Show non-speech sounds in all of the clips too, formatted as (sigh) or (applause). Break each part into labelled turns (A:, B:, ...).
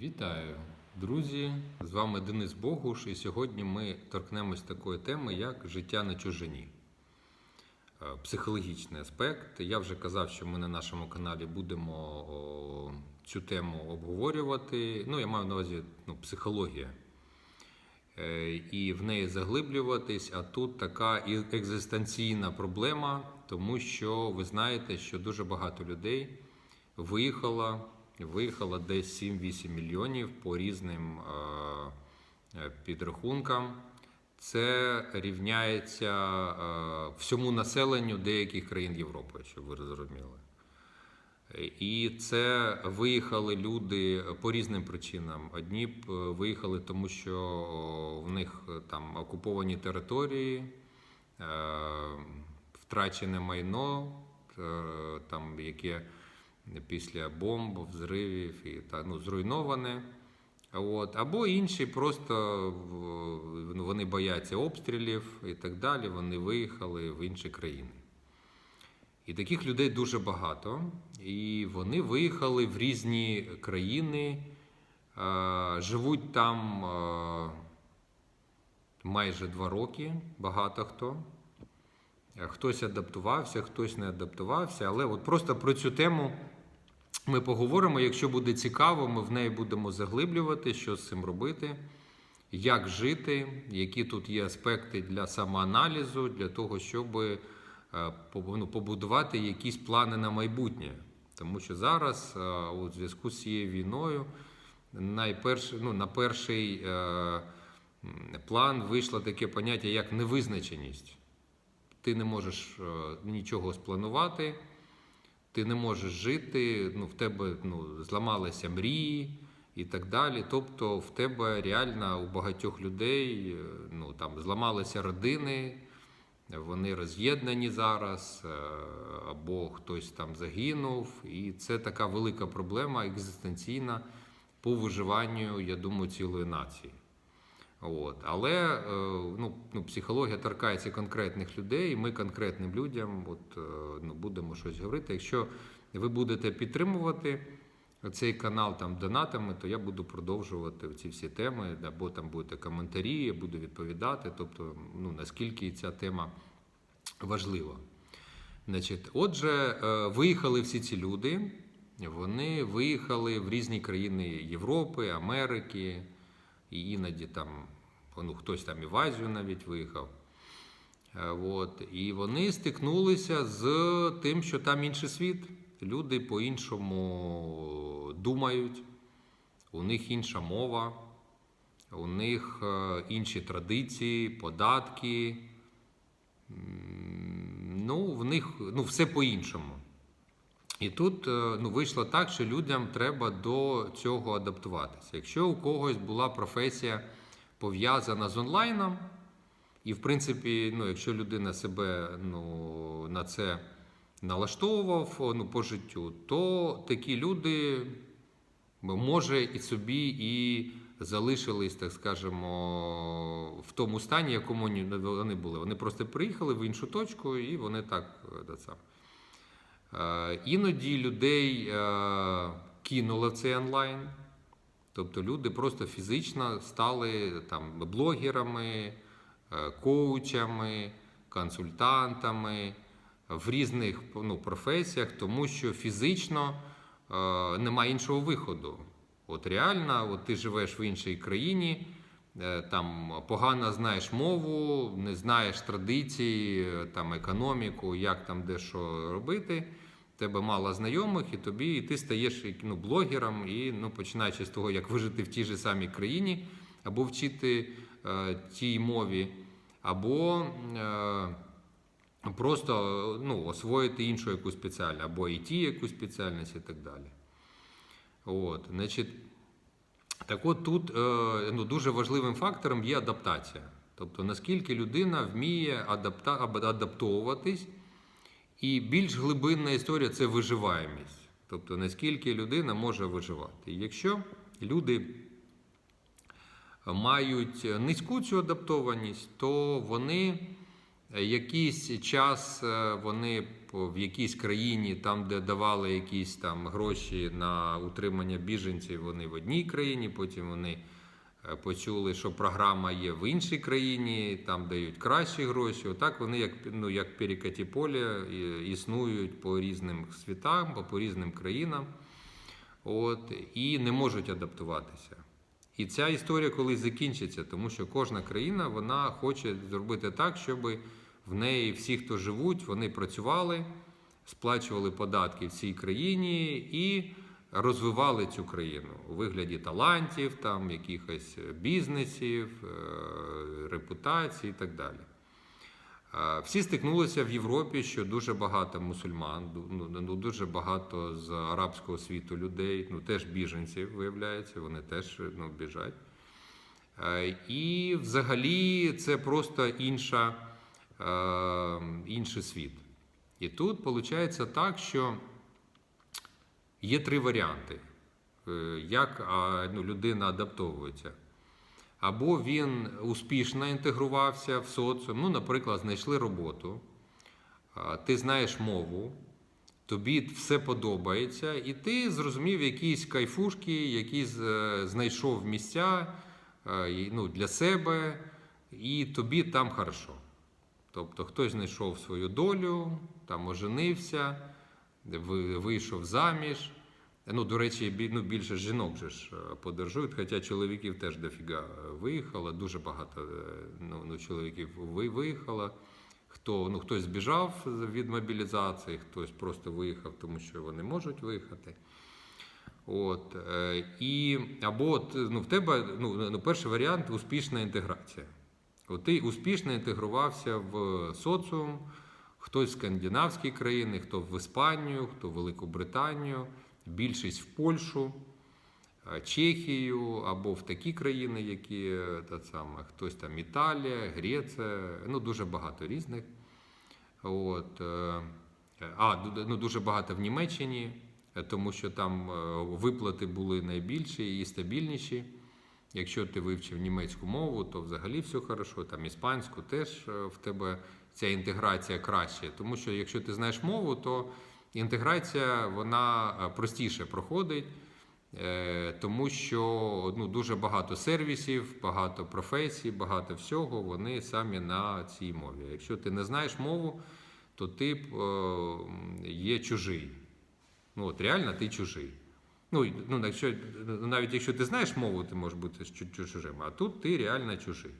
A: Вітаю, друзі! З вами Денис Богуш, і сьогодні ми торкнемось такої теми, як життя на чужині. Е, Психологічний аспект. Я вже казав, що ми на нашому каналі будемо цю тему обговорювати. Ну, я маю на увазі ну, психологія. Е, І в неї заглиблюватись, а тут така екзистенційна проблема, тому що ви знаєте, що дуже багато людей виїхало, виїхало десь 7-8 мільйонів по різним е, е, підрахункам. Це рівняється е, всьому населенню деяких країн Європи, щоб ви зрозуміли. І це виїхали люди по різним причинам. Одні виїхали, тому що в них там окуповані території, втрачене майно, там яке після бомб, взривів і та ну зруйноване. От. Або інші просто ну, вони бояться обстрілів і так далі. Вони виїхали в інші країни. І таких людей дуже багато. І вони виїхали в різні країни, живуть там майже два роки, багато хто. Хтось адаптувався, хтось не адаптувався. Але от просто про цю тему ми поговоримо. Якщо буде цікаво, ми в неї будемо заглиблювати, що з цим робити, як жити, які тут є аспекти для самоаналізу, для того, щоб е, ну, побудувати якісь плани на майбутнє. Тому що зараз, е, у зв'язку з цією війною, найперше, ну, на перший е, план вийшло таке поняття, як невизначеність. Ти не можеш нічого спланувати, ти не можеш жити, ну, в тебе ну, зламалися мрії і так далі. Тобто в тебе реально у багатьох людей ну, там, зламалися родини, вони роз'єднані зараз, е, або хтось там загинув. І це така велика проблема екзистенційна по виживанню, я думаю, цілої нації. От. Але е, ну, ну, психологія торкається конкретних людей, і ми конкретним людям от, е, ну, будемо щось говорити. Якщо ви будете підтримувати цей канал там донатами, то я буду продовжувати ці всі теми, або там будуть коментарі, я буду відповідати. Тобто, ну, наскільки ця тема важлива. Значить, отже, е, виїхали всі ці люди. Вони виїхали в різні країни Європи, Америки, і іноді там ну, хтось там і в Азію навіть виїхав. Е, От. І вони стикнулися з тим, що там інший світ. Люди по-іншому думають, у них інша мова, у них е, інші традиції, податки. Ну, в них ну, все по-іншому. І тут е, ну, вийшло так, що людям треба до цього адаптуватися. Якщо у когось була професія пов'язана з онлайном, і, в принципі, ну, якщо людина себе ну, на це налаштовував ну, по життю, то такі люди, може, і собі і залишились, так скажемо, в тому стані, якому вони були. Вони просто приїхали в іншу точку, і вони так е, те саме. Е, Іноді людей е, кинуло в цей онлайн. Тобто люди просто фізично стали там блогерами, е, коучами, консультантами в різних ну, професіях, тому що фізично е, немає іншого виходу. От реально, от ти живеш в іншій країні, е, там погано знаєш мову, не знаєш традиції, е, там економіку, як там де що робити. Тебе мало знайомих, і тобі і ти стаєш ну, блогером, і ну, починаючи з того, як вижити в тій же самій країні, або вчити е, тій мові, або е, просто ну, освоїти іншу якусь спеціальність, або IT якусь спеціальність і так далі. От, значить, так от тут е, ну, дуже важливим фактором є адаптація. Тобто, наскільки людина вміє адапта, адаптовуватись, і більш глибинна історія це виживаємість. Тобто, наскільки людина може виживати. Якщо люди мають низьку цю адаптованість, то вони якийсь час е, вони в якійсь країні, там, де давали якісь там гроші на утримання біженців, вони в одній країні, потім вони е, почули, що програма є в іншій країні, там дають кращі гроші. Отак вони, як, ну, як перекаті поля, існують по різним світам, по, по різним країнам. От, і не можуть адаптуватися. І ця історія колись закінчиться, тому що кожна країна вона хоче зробити так, щоб в неї всі, хто живуть, вони працювали, сплачували податки в цій країні і розвивали цю країну у вигляді талантів, там, якихось бізнесів, е, репутації і так далі. Е, Всі стикнулися в Європі, що дуже багато мусульман, ну, ну, дуже багато з арабського світу людей, ну теж біженців виявляється, вони теж ну, біжать. Е, І взагалі це просто інша, інший світ. І тут виходить так, що є три варіанти, е, як ну, людина адаптовується. Або він успішно інтегрувався в соціум, ну, наприклад, знайшли роботу, ти знаєш мову, тобі все подобається, і ти зрозумів якісь кайфушки, якісь е, знайшов місця е, ну, для себе, і тобі там хорошо. Тобто хтось знайшов свою долю, там оженився, вийшов заміж. Ну, до речі, ну, більше жінок же ж е, подорожують, хоча чоловіків теж дофіга е, виїхало, дуже багато е, ну, ну, чоловіків виїхало. Хто, ну, хтось збіжав від мобілізації, хтось просто виїхав, тому що вони можуть виїхати. От, і, або ну, в тебе ну, ну, перший варіант успішна інтеграція. Ти успішно інтегрувався в соціум, хтось в скандинавські країни, хто в Іспанію, хто в Велику Британію, більшість в Польщу, Чехію або в такі країни, які та саме, хтось там Італія, Греція, ну дуже багато різних. От, е, а, ну, дуже багато в Німеччині, тому що там е, виплати були найбільші і стабільніші. Якщо ти вивчив німецьку мову, то взагалі все хорошо. Там іспанську теж е, в тебе ця інтеграція краще. Тому що якщо ти знаєш мову, то інтеграція вона е, простіше проходить, е, тому що ну, дуже багато сервісів, багато професій, багато всього вони самі на цій мові. Якщо ти не знаєш мову, то ти є чужий. Ну от реально ти чужий. Ну, ну якщо, навіть якщо ти знаєш мову, ти можеш бути чу- чу- чужим, а тут ти реально чужий.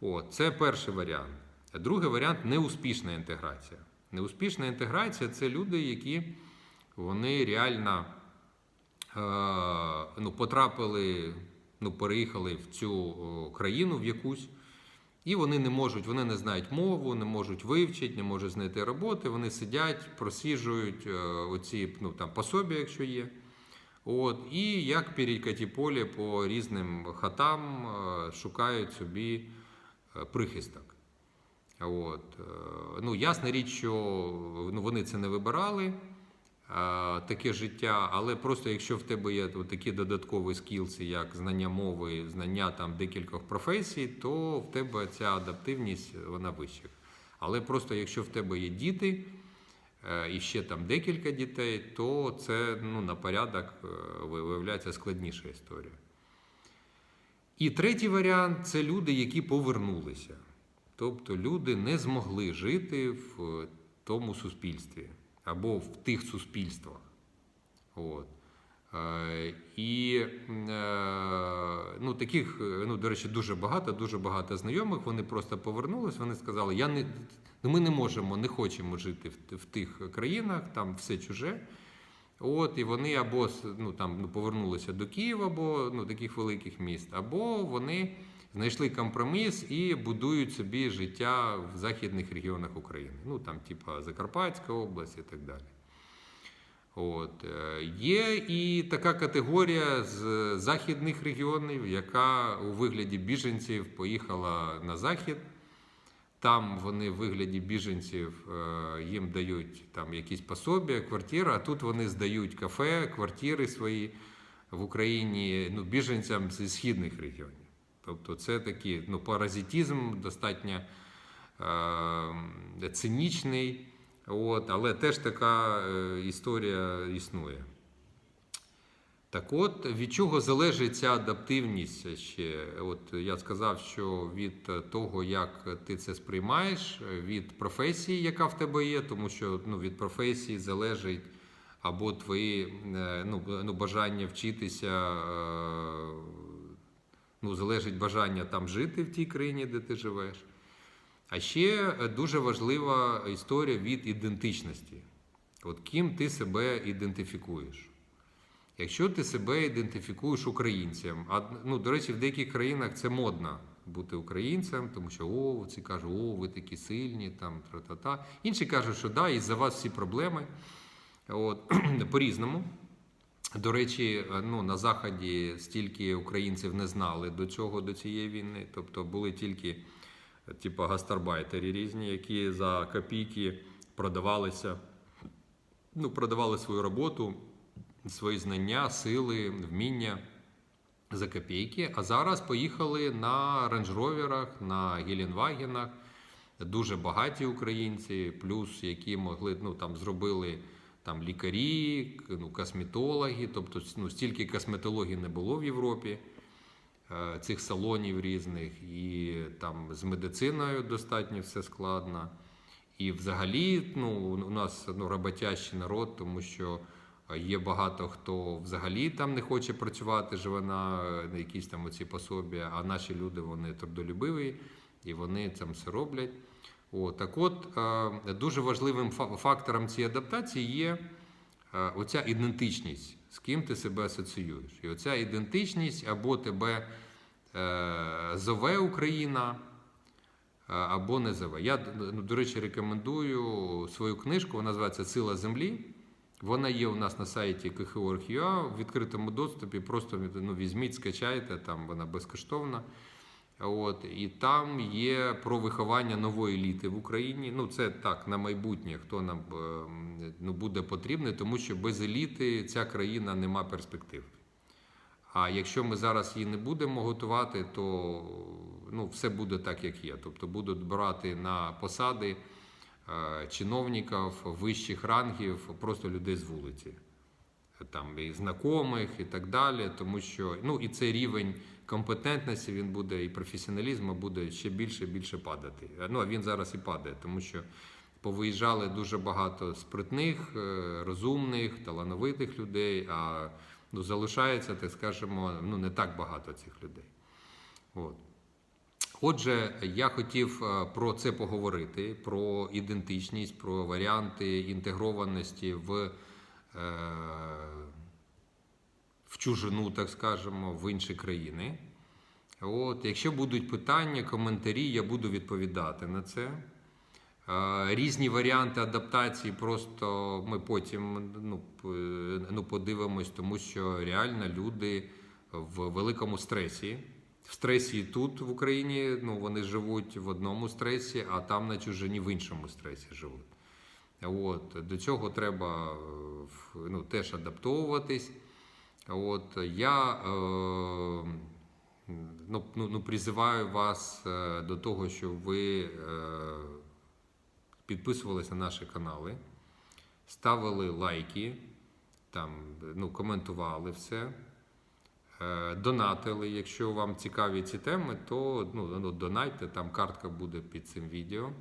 A: От, це перший варіант. Другий варіант неуспішна інтеграція. Неуспішна інтеграція це люди, які вони реально е, ну, потрапили, ну, переїхали в цю о, країну в якусь, і вони не можуть, вони не знають мову, не можуть вивчити, не можуть знайти роботи. Вони сидять, просіжують е, оці ну, там, пособі, якщо є. От, і як перекаті поле по різним хатам е, шукають собі е, прихисток. От, е, ну, ясна річ, що ну, вони це не вибирали, таке життя, але просто якщо в тебе є такі додаткові скілси, як знання мови, знання там декількох професій, то в тебе ця адаптивність вона вища. Але просто якщо в тебе є діти, і ще там декілька дітей, то це ну, на порядок е, виявляється складніша історія. І третій варіант це люди, які повернулися. Тобто люди не змогли жити в е, тому суспільстві або в тих суспільствах. От. Е, І е, ну, таких, е, ну, до речі, дуже багато, дуже багато знайомих. Вони просто повернулись, вони сказали, я не, ну, ми не можемо, не хочемо жити в, в тих країнах, там все чуже. От, і вони або ну, там, ну, повернулися до Києва, або ну, таких великих міст, або вони знайшли компроміс і будують собі життя в західних регіонах України. Ну, там, типа Закарпатська область і так далі. От. е, Є і така категорія з західних регіонів, яка у вигляді біженців поїхала на захід. Там вони в вигляді біженців е, їм дають там якісь пособія, квартири, а тут вони здають кафе, квартири свої в Україні ну, біженцям зі східних регіонів. Тобто це такий ну, паразитізм достатньо е, цинічний, От, але теж така е, історія існує. Так от, від чого залежить ця адаптивність ще? От я сказав, що від того, як ти це сприймаєш, від професії, яка в тебе є, тому що ну, від професії залежить або твої е, ну, ну, бажання вчитися, е, ну, залежить бажання там жити в тій країні, де ти живеш. А ще дуже важлива історія від ідентичності. От ким ти себе ідентифікуєш. Якщо ти себе ідентифікуєш українцем, а ну, до речі, в деяких країнах це модно бути українцем, тому що о, ці кажуть, о, ви такі сильні, там тра-та-та. Інші кажуть, що да, і за вас всі проблеми. От, (clears throat) по-різному. До речі, ну, на Заході стільки українців не знали до цього, до цієї війни. Тобто були тільки типу, гастарбайтери різні, які за копійки продавалися, ну, продавали свою роботу, свої знання, сили, вміння за копійки. А зараз поїхали на рейндж-роверах, на Геленвагенах. Дуже багаті українці, плюс які могли ну, там зробили там лікарі, ну, косметологи, тобто ну, стільки косметологів не було в Європі, цих салонів різних, і там з медициною достатньо все складно. І взагалі ну, у нас ну, роботящий народ, тому що є багато хто взагалі там не хоче працювати, живе на, якісь там оці пособі, а наші люди вони трудолюбиві і вони там все роблять. О, так от, е, дуже важливим фа- фактором цієї адаптації є е, оця ідентичність, з ким ти себе асоціюєш. І оця ідентичність або тебе е, зове Україна, е, або не зове. Я, ну, до речі, рекомендую свою книжку, вона називається Сила землі. Вона є у нас на сайті KHO.ua в відкритому доступі. Просто ну, візьміть, скачайте, там вона безкоштовна. От, і там є про виховання нової еліти в Україні. Ну, це так, на майбутнє, хто нам е, ну, буде потрібний, тому що без еліти ця країна не має перспектив. А якщо ми зараз її не будемо готувати, то ну, все буде так, як є. Тобто будуть брати на посади е, чиновників вищих рангів, просто людей з вулиці там і знайомих, і так далі. Тому що ну і цей рівень компетентності він буде і професіоналізму буде ще більше і більше падати. Ну а він зараз і падає, тому що повиїжджали дуже багато спритних, е, розумних, талановитих людей. А ну, залишається, так скажемо, ну не так багато цих людей. От. Отже, я хотів е, про це поговорити: про ідентичність, про варіанти інтегрованості в, в чужину, так скажемо, в інші країни. От, якщо будуть питання, коментарі, я буду відповідати на це. Е, Різні варіанти адаптації, просто ми потім ну, ну, подивимось, тому що реально люди в великому стресі. В стресі і тут в Україні ну, вони живуть в одному стресі, а там на чужині в іншому стресі живуть. От, до цього треба е, ну, теж адаптовуватись. От, я е, ну, ну, ну, призиваю вас е, до того, щоб ви е, підписувалися на наші канали, ставили лайки, там, ну, коментували все. Е, Донатили, якщо вам цікаві ці теми, то ну, ну, донайте, там картка буде під цим відео.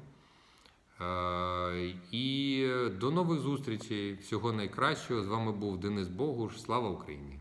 A: Е, І до нових зустрічей. Всього найкращого. З вами був Денис Богуш. Слава Україні!